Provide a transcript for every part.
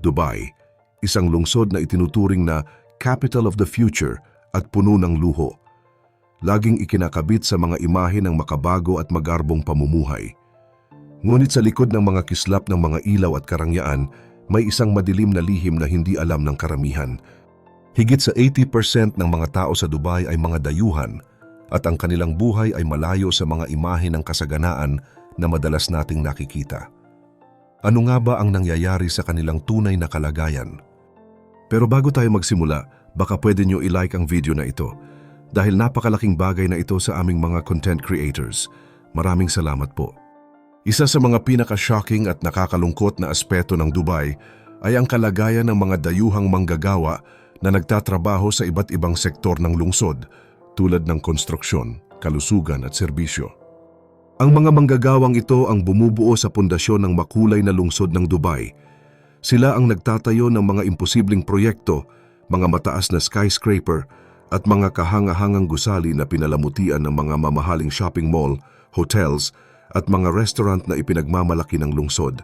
Dubai, isang lungsod na itinuturing na capital of the future at puno ng luho. Laging ikinakabit sa mga imahe ng makabago at magarbong pamumuhay. Ngunit sa likod ng mga kislap ng mga ilaw at karangyaan, may isang madilim na lihim na hindi alam ng karamihan. Higit sa 80% ng mga tao sa Dubai ay mga dayuhan at ang kanilang buhay ay malayo sa mga imahe ng kasaganaan na madalas nating nakikita. Ano nga ba ang nangyayari sa kanilang tunay na kalagayan? Pero bago tayo magsimula, baka pwede nyo i-like ang video na ito dahil napakalaking bagay na ito sa aming mga content creators. Maraming salamat po. Isa sa mga pinaka-shocking at nakakalungkot na aspeto ng Dubai ay ang kalagayan ng mga dayuhang manggagawa na nagtatrabaho sa iba't ibang sektor ng lungsod tulad ng konstruksyon, kalusugan at serbisyo. Ang mga manggagawang ito ang bumubuo sa pundasyon ng makulay na lungsod ng Dubai. Sila ang nagtatayo ng mga imposibleng proyekto, mga mataas na skyscraper at mga kahangahangang gusali na pinalamutian ng mga mamahaling shopping mall, hotels at mga restaurant na ipinagmamalaki ng lungsod.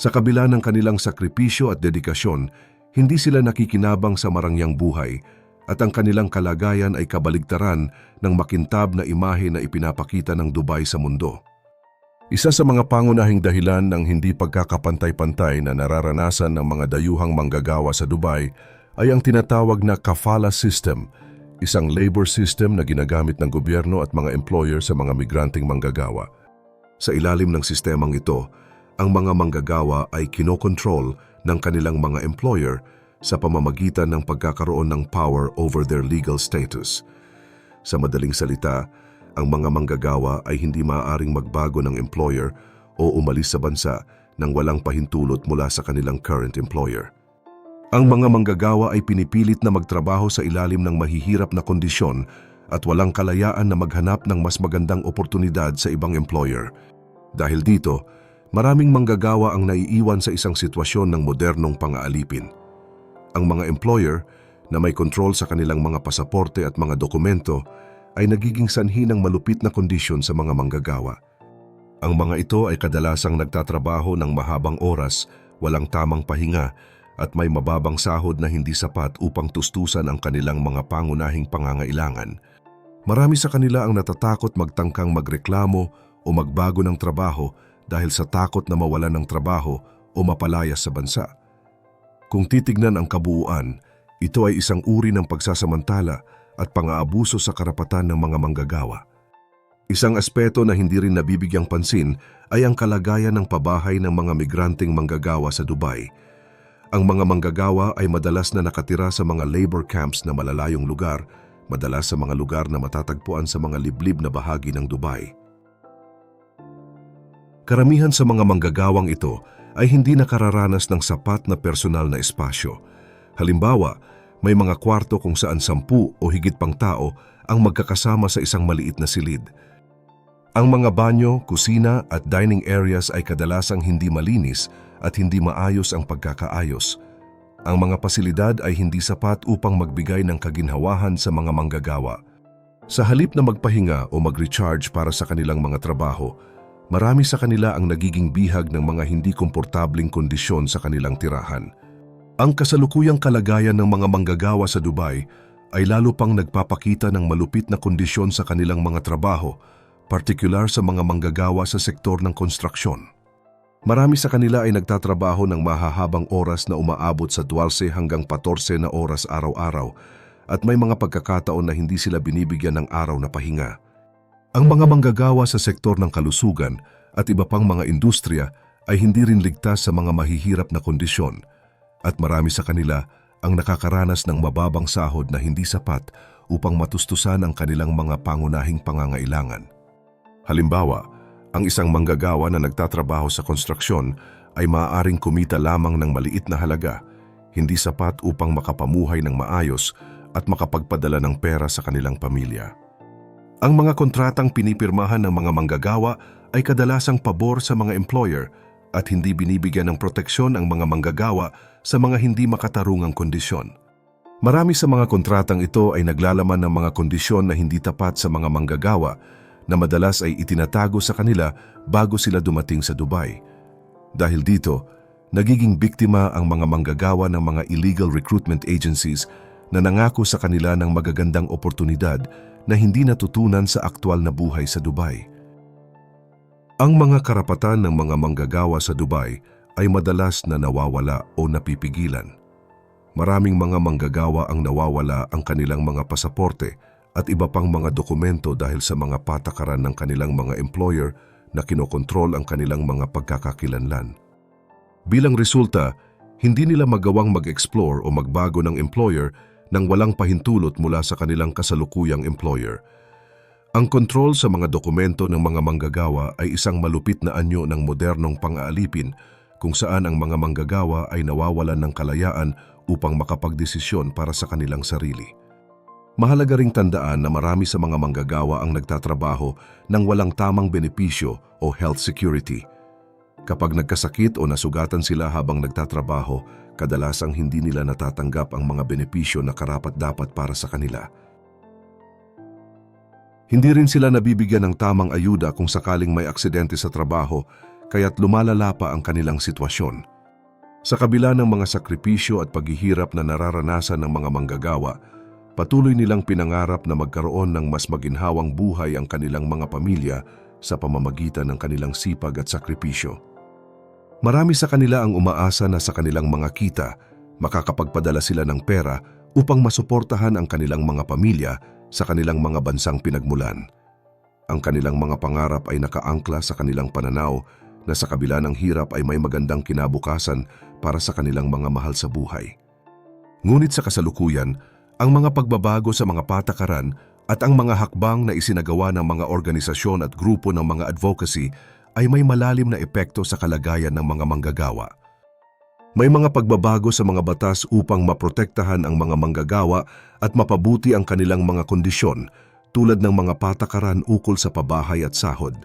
Sa kabila ng kanilang sakripisyo at dedikasyon, hindi sila nakikinabang sa marangyang buhay at ang kanilang kalagayan ay kabaligtaran ng makintab na imahe na ipinapakita ng Dubai sa mundo. Isa sa mga pangunahing dahilan ng hindi pagkakapantay-pantay na nararanasan ng mga dayuhang manggagawa sa Dubai ay ang tinatawag na kafala system, isang labor system na ginagamit ng gobyerno at mga employer sa mga migranteng manggagawa. Sa ilalim ng sistemang ito, ang mga manggagawa ay kinokontrol ng kanilang mga employer sa pamamagitan ng pagkakaroon ng power over their legal status. Sa madaling salita, ang mga manggagawa ay hindi maaaring magbago ng employer o umalis sa bansa nang walang pahintulot mula sa kanilang current employer. Ang mga manggagawa ay pinipilit na magtrabaho sa ilalim ng mahihirap na kondisyon at walang kalayaan na maghanap ng mas magandang oportunidad sa ibang employer. Dahil dito, maraming manggagawa ang naiiwan sa isang sitwasyon ng modernong pangaalipin. Ang mga employer na may kontrol sa kanilang mga pasaporte at mga dokumento ay nagiging sanhi ng malupit na kondisyon sa mga manggagawa. Ang mga ito ay kadalasang nagtatrabaho ng mahabang oras, walang tamang pahinga at may mababang sahod na hindi sapat upang tustusan ang kanilang mga pangunahing pangangailangan. Marami sa kanila ang natatakot magtangkang magreklamo o magbago ng trabaho dahil sa takot na mawalan ng trabaho o mapalayas sa bansa. Kung titignan ang kabuuan, ito ay isang uri ng pagsasamantala at pang-aabuso sa karapatan ng mga manggagawa. Isang aspeto na hindi rin nabibigyang pansin ay ang kalagayan ng pabahay ng mga migranteng manggagawa sa Dubai. Ang mga manggagawa ay madalas na nakatira sa mga labor camps na malalayong lugar, madalas sa mga lugar na matatagpuan sa mga liblib na bahagi ng Dubai. Karamihan sa mga manggagawang ito ay hindi nakararanas ng sapat na personal na espasyo. Halimbawa, may mga kwarto kung saan sampu o higit pang tao ang magkakasama sa isang maliit na silid. Ang mga banyo, kusina at dining areas ay kadalasang hindi malinis at hindi maayos ang pagkakaayos. Ang mga pasilidad ay hindi sapat upang magbigay ng kaginhawahan sa mga manggagawa. Sa halip na magpahinga o mag-recharge para sa kanilang mga trabaho, marami sa kanila ang nagiging bihag ng mga hindi komportabling kondisyon sa kanilang tirahan. Ang kasalukuyang kalagayan ng mga manggagawa sa Dubai ay lalo pang nagpapakita ng malupit na kondisyon sa kanilang mga trabaho, partikular sa mga manggagawa sa sektor ng konstruksyon. Marami sa kanila ay nagtatrabaho ng mahahabang oras na umaabot sa 12 hanggang 14 na oras araw-araw at may mga pagkakataon na hindi sila binibigyan ng araw na pahinga. Ang mga manggagawa sa sektor ng kalusugan at iba pang mga industriya ay hindi rin ligtas sa mga mahihirap na kondisyon at marami sa kanila ang nakakaranas ng mababang sahod na hindi sapat upang matustusan ang kanilang mga pangunahing pangangailangan. Halimbawa, ang isang manggagawa na nagtatrabaho sa konstruksyon ay maaaring kumita lamang ng maliit na halaga, hindi sapat upang makapamuhay ng maayos at makapagpadala ng pera sa kanilang pamilya. Ang mga kontratang pinipirmahan ng mga manggagawa ay kadalasang pabor sa mga employer at hindi binibigyan ng proteksyon ang mga manggagawa sa mga hindi makatarungang kondisyon. Marami sa mga kontratang ito ay naglalaman ng mga kondisyon na hindi tapat sa mga manggagawa na madalas ay itinatago sa kanila bago sila dumating sa Dubai. Dahil dito, nagiging biktima ang mga manggagawa ng mga illegal recruitment agencies na nangako sa kanila ng magagandang oportunidad na hindi natutunan sa aktwal na buhay sa Dubai. Ang mga karapatan ng mga manggagawa sa Dubai ay madalas na nawawala o napipigilan. Maraming mga manggagawa ang nawawala ang kanilang mga pasaporte at iba pang mga dokumento dahil sa mga patakaran ng kanilang mga employer na kinokontrol ang kanilang mga pagkakakilanlan. Bilang resulta, hindi nila magawang mag-explore o magbago ng employer nang walang pahintulot mula sa kanilang kasalukuyang employer. Ang kontrol sa mga dokumento ng mga manggagawa ay isang malupit na anyo ng modernong pang-aalipin kung saan ang mga manggagawa ay nawawalan ng kalayaan upang makapagdesisyon para sa kanilang sarili. Mahalaga ring tandaan na marami sa mga manggagawa ang nagtatrabaho ng walang tamang benepisyo o health security. Kapag nagkasakit o nasugatan sila habang nagtatrabaho, kadalasang hindi nila natatanggap ang mga benepisyo na karapat-dapat para sa kanila. Hindi rin sila nabibigyan ng tamang ayuda kung sakaling may aksidente sa trabaho kaya't lumalala pa ang kanilang sitwasyon. Sa kabila ng mga sakripisyo at paghihirap na nararanasan ng mga manggagawa, patuloy nilang pinangarap na magkaroon ng mas maginhawang buhay ang kanilang mga pamilya sa pamamagitan ng kanilang sipag at sakripisyo. Marami sa kanila ang umaasa na sa kanilang mga kita, makakapagpadala sila ng pera upang masuportahan ang kanilang mga pamilya sa kanilang mga bansang pinagmulan. Ang kanilang mga pangarap ay nakaangkla sa kanilang pananaw na sa kabila ng hirap ay may magandang kinabukasan para sa kanilang mga mahal sa buhay. Ngunit sa kasalukuyan, ang mga pagbabago sa mga patakaran at ang mga hakbang na isinagawa ng mga organisasyon at grupo ng mga advocacy ay may malalim na epekto sa kalagayan ng mga manggagawa. May mga pagbabago sa mga batas upang maprotektahan ang mga manggagawa at mapabuti ang kanilang mga kondisyon tulad ng mga patakaran ukol sa pabahay at sahod.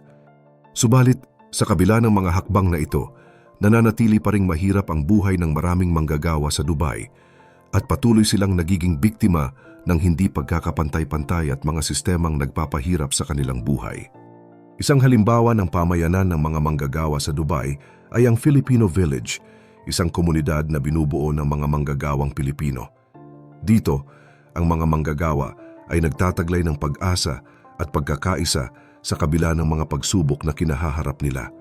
Subalit, sa kabila ng mga hakbang na ito, nananatili pa ring mahirap ang buhay ng maraming manggagawa sa Dubai at patuloy silang nagiging biktima ng hindi pagkakapantay-pantay at mga sistemang nagpapahirap sa kanilang buhay. Isang halimbawa ng pamayanan ng mga manggagawa sa Dubai ay ang Filipino Village, isang komunidad na binubuo ng mga manggagawang Pilipino. Dito, ang mga manggagawa ay nagtataglay ng pag-asa at pagkakaisa sa kabila ng mga pagsubok na kinahaharap nila.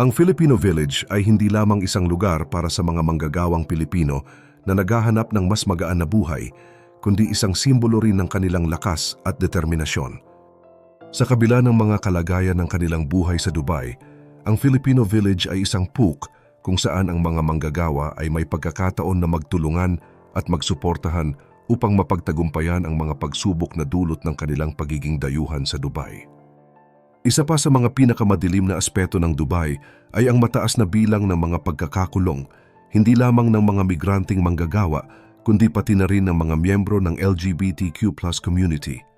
Ang Filipino Village ay hindi lamang isang lugar para sa mga manggagawang Pilipino na naghahanap ng mas magaan na buhay, kundi isang simbolo rin ng kanilang lakas at determinasyon. Sa kabila ng mga kalagayan ng kanilang buhay sa Dubai, ang Filipino Village ay isang puk kung saan ang mga manggagawa ay may pagkakataon na magtulungan at magsuportahan upang mapagtagumpayan ang mga pagsubok na dulot ng kanilang pagiging dayuhan sa Dubai. Isa pa sa mga pinakamadilim na aspeto ng Dubai ay ang mataas na bilang ng mga pagkakakulong, hindi lamang ng mga migranteng manggagawa, kundi pati na rin ng mga miyembro ng LGBTQ plus community.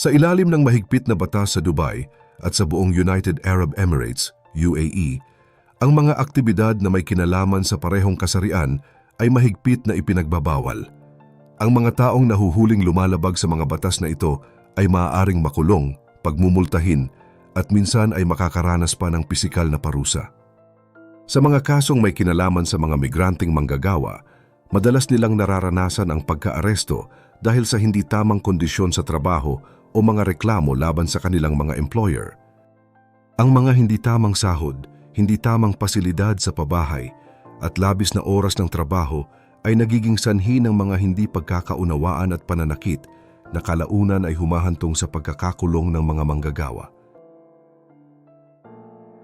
Sa ilalim ng mahigpit na batas sa Dubai at sa buong United Arab Emirates, UAE, ang mga aktibidad na may kinalaman sa parehong kasarian ay mahigpit na ipinagbabawal. Ang mga taong nahuhuling lumalabag sa mga batas na ito ay maaaring makulong, pagmumultahin, at minsan ay makakaranas pa ng pisikal na parusa. Sa mga kasong may kinalaman sa mga migranteng manggagawa, madalas nilang nararanasan ang pagkaaresto dahil sa hindi tamang kondisyon sa trabaho o mga reklamo laban sa kanilang mga employer. Ang mga hindi tamang sahod, hindi tamang pasilidad sa pabahay, at labis na oras ng trabaho ay nagiging sanhi ng mga hindi pagkakaunawaan at pananakit na kalaunan ay humahantong sa pagkakakulong ng mga manggagawa.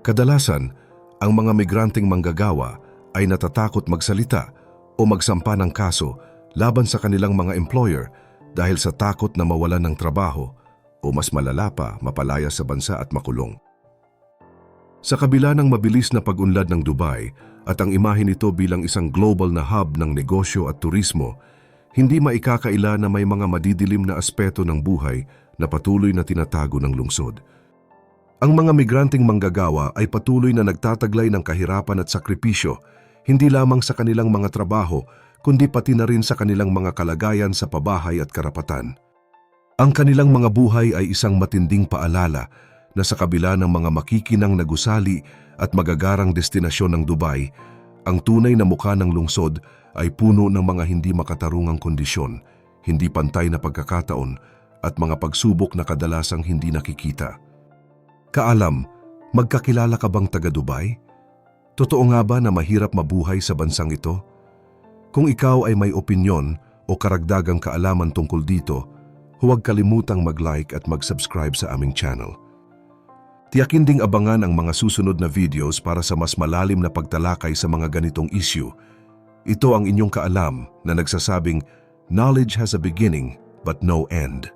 Kadalasan, ang mga migranteng manggagawa ay natatakot magsalita o magsampa ng kaso laban sa kanilang mga employer dahil sa takot na mawalan ng trabaho o mas malala pa mapalaya sa bansa at makulong. Sa kabila ng mabilis na pag-unlad ng Dubai at ang imahe nito bilang isang global na hub ng negosyo at turismo, hindi maikakaila na may mga madidilim na aspeto ng buhay na patuloy na tinatago ng lungsod. Ang mga migranteng manggagawa ay patuloy na nagtataglay ng kahirapan at sakripisyo, hindi lamang sa kanilang mga trabaho, kundi pati na rin sa kanilang mga kalagayan sa pabahay at karapatan. Ang kanilang mga buhay ay isang matinding paalala na sa kabila ng mga makikinang nagusali at magagarang destinasyon ng Dubai, Ang tunay na mukha ng lungsod ay puno ng mga hindi makatarungang kondisyon, hindi pantay na pagkakataon, at mga pagsubok na kadalasang hindi nakikita. Kaalam, magkakilala ka bang taga Dubai? Totoo nga ba na mahirap mabuhay sa bansang ito? Kung ikaw ay may opinyon o karagdagang kaalaman tungkol dito, huwag kalimutang mag-like at mag-subscribe sa aming channel. Tiyakin ding abangan ang mga susunod na videos para sa mas malalim na pagtalakay sa mga ganitong issue. Ito ang inyong kaalam na nagsasabing, Knowledge has a beginning but no end.